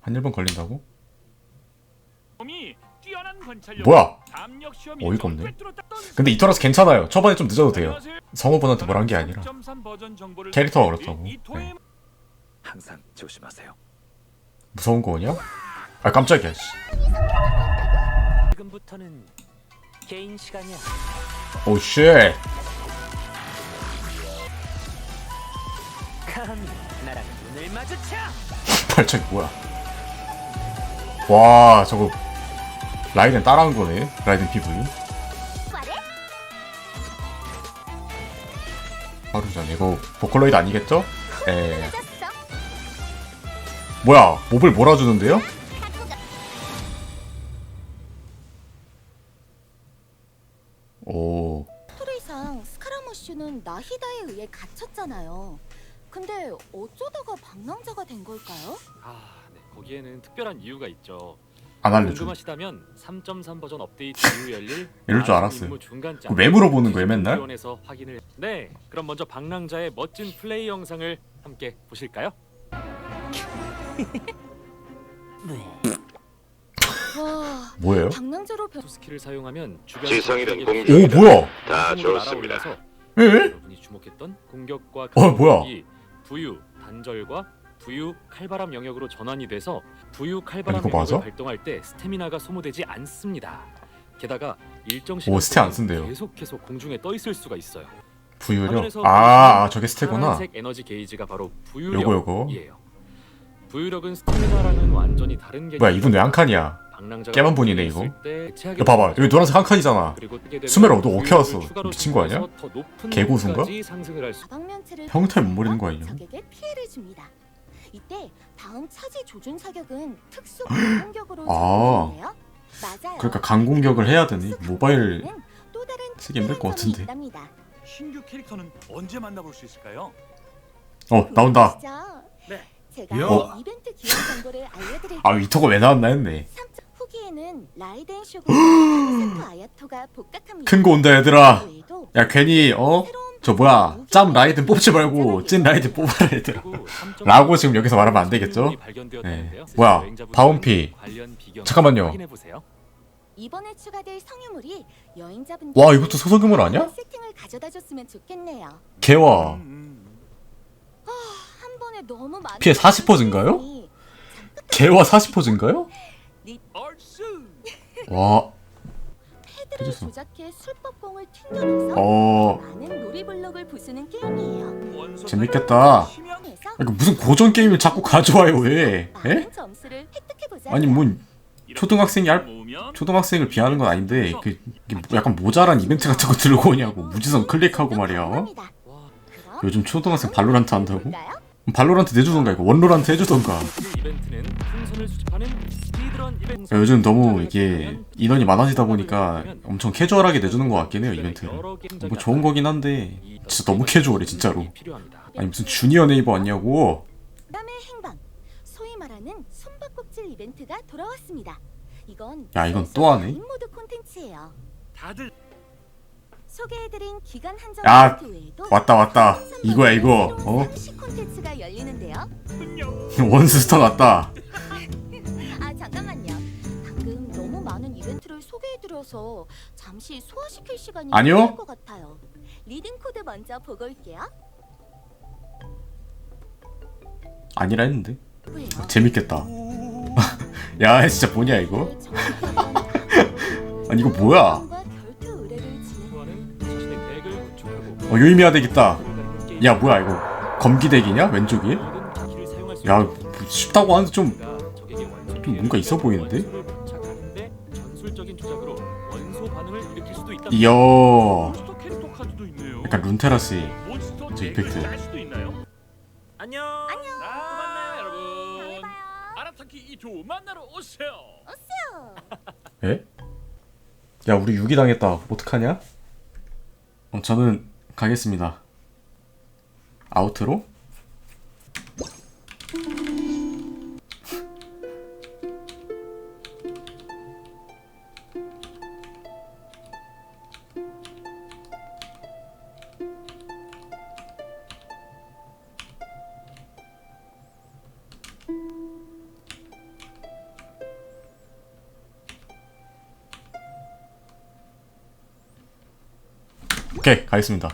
한 1번 걸린다고? 뭐야? 어이가 없네. 근데 이토라스 괜찮아요. 초반에 좀 늦어도 돼요. 성우분한테 뭐란 게 아니라 3.3 버전 정보를 캐릭터가 이- 그렇다고. 네. 항상 조심하세요. 무서운 거냐? 아 깜짝이야. 씨. 지금부터는 개인 시간이야. 오 쉣. 감히 나랑 눈을 마주쳐. 발차기 뭐야? 와 저거 라이덴 따라한 거네. 라이덴 PV. 바로 전에 이거 보컬로이드 아니겠죠? 에. 뭐야? 몹을 몰아주는데요? 오. 스토리상 스카라머슈는 나히다에 의해 갇혔잖아요. 근데 어쩌다가 방랑자가 된 걸까요? 아, 네. 거기에는 특별한 이유가 있죠. 안 알려줘. 궁금하시다면 3.3 버전 업데이트 이후 열릴 이럴 줄 알았어요. 그거 왜 물어보는 거예요, 맨날? 지원에서 확인을. 네, 그럼 먼저 방랑자의 멋진 플레이 영상을 함께 보실까요? 와, 뭐예요? 방랑자로 변... 스킬을 사용하면 주변 지성이든 공격이든 오 뭐야? 다 공격으로 좋습니다. 에? 여러분이 주목했던 공격과 어, 뭐야? 부유, 단절과 부유, 칼바람 영역으로 전환이 돼서 부유, 칼바람 영역을 맞아? 발동할 때 스태미나가 소모되지 않습니다. 게다가 일정 오, 시간 스태 안 동안 쓴대요. 계속해서 공중에 떠 있을 수가 있어요. 부유력? 화면에서 아, 아 보시면 저게 스테구나. 파란색 에너지 게이지가 바로 부유력이에요. 부유력은 스태미나랑은 완전히 다른 개념. 뭐야 이분 왜 한 칸이야? 깨만 본이네, 이거. 이거 봐봐 여기 노란색 한 칸이잖아. 수메라, 너 어떻게 알았어? 미친 거 아니야? 개고수인가? 상승을 할 수. 다방면체를 평타에 못 버리는 거 아니야? 적에게 피해를 줍니다. 이때 다음 차지 조준 사격은 특수 공격으로 아. 진행되는데요. 맞아요. 그러니까 강공격을 해야 되니 모바일 또 다른 쓰기 힘들 것 특별한 점이 같은데. 있답니다. 신규 캐릭터는 언제 만나볼 수 있을까요? 어 나온다. 보이시죠? 네. 제가 어? 이벤트 기획 정보를 알려드릴게요. 아 위터가 왜 나왔나 했네. 3차 후기에는 라이덴 쇼군 아야토가 복각합니다. 큰 거 온다 얘들아. 외에도 야 괜히 어? 저 뭐야 짬 라이든 뽑지 말고 찐 라이든 뽑아라 얘들아. 라고 지금 여기서 말하면 안 되겠죠? 네. 뭐야, 바운피. 잠깐만요. 이번에 추가될 성유물이 여행자분들 와, 이것도 소속유물 아니야? 세팅을 가져다 줬으면 좋겠네요. 개와 음, 한 번에 너무 많은 피해 40% 증가요? 개와 40% 증가요? 와. 패드를 해줬어. 조작해 술법공을 튕겨내서 어 놀이블록을 부수는 게임이에요. 재밌겠다. 그래서 이거 무슨 고전 게임을 자꾸 가져와요 왜? 에? 많은 점수를 획득해 보자. 아니 뭐 초등학생이 할 모으면 초등학생을 비하는 건 아닌데 그 이게 뭐 약간 모자란 이벤트 같은 거 들고 오냐고 무지성 클릭하고 말이야. 요즘 초등학생 발로란트 한다고? 발로란트 내주던가 이거 원로란트 해주던가. 이벤트는 요즘 너무 이게 인원이 많아지다 보니까 엄청 캐주얼하게 내주는 것 같긴 해요 이벤트를. 뭐 좋은 거긴 한데 진짜 너무 캐주얼해 진짜로. 아니 무슨 주니어 네이버 왔냐고. 그다음에 행방. 소위 말하는 숨바꼭질 이벤트가 돌아왔습니다. 이건 야, 이건 또 하네? 다들 소개해드린 기간 한정 야, 이벤트 외에도 왔다 왔다. 이거야 이거. 어? 콘텐츠가 열리는데요. 원스턴 왔다. 아 잠깐만요. 방금 너무 많은 이벤트를 소개해드려서 잠시 소화시킬 시간이 아니요. 필요할 것 같아요. 리딩 코드 먼저 보고 올게요. 아니라 했는데. 왜요? 재밌겠다. 야 진짜 뭐냐 이거? 아니 이거 뭐야? 어 유의미하 되겠다. 야 뭐야 이거? 검기덱이냐 왼쪽이? 야 뭐, 쉽다고 하는데 좀 좀 뭔가 있어 보이는데? 이야. 약간 룬테라스의 몬스터 저 이펙트. 안녕. 안녕. 아, 또 만나요, 여러분. 아라타키 2조 만나러 오세요. 에? 야 우리 유기 당했다. 어떡하냐? 어, 저는 가겠습니다. 아우트로? 오케이 가겠습니다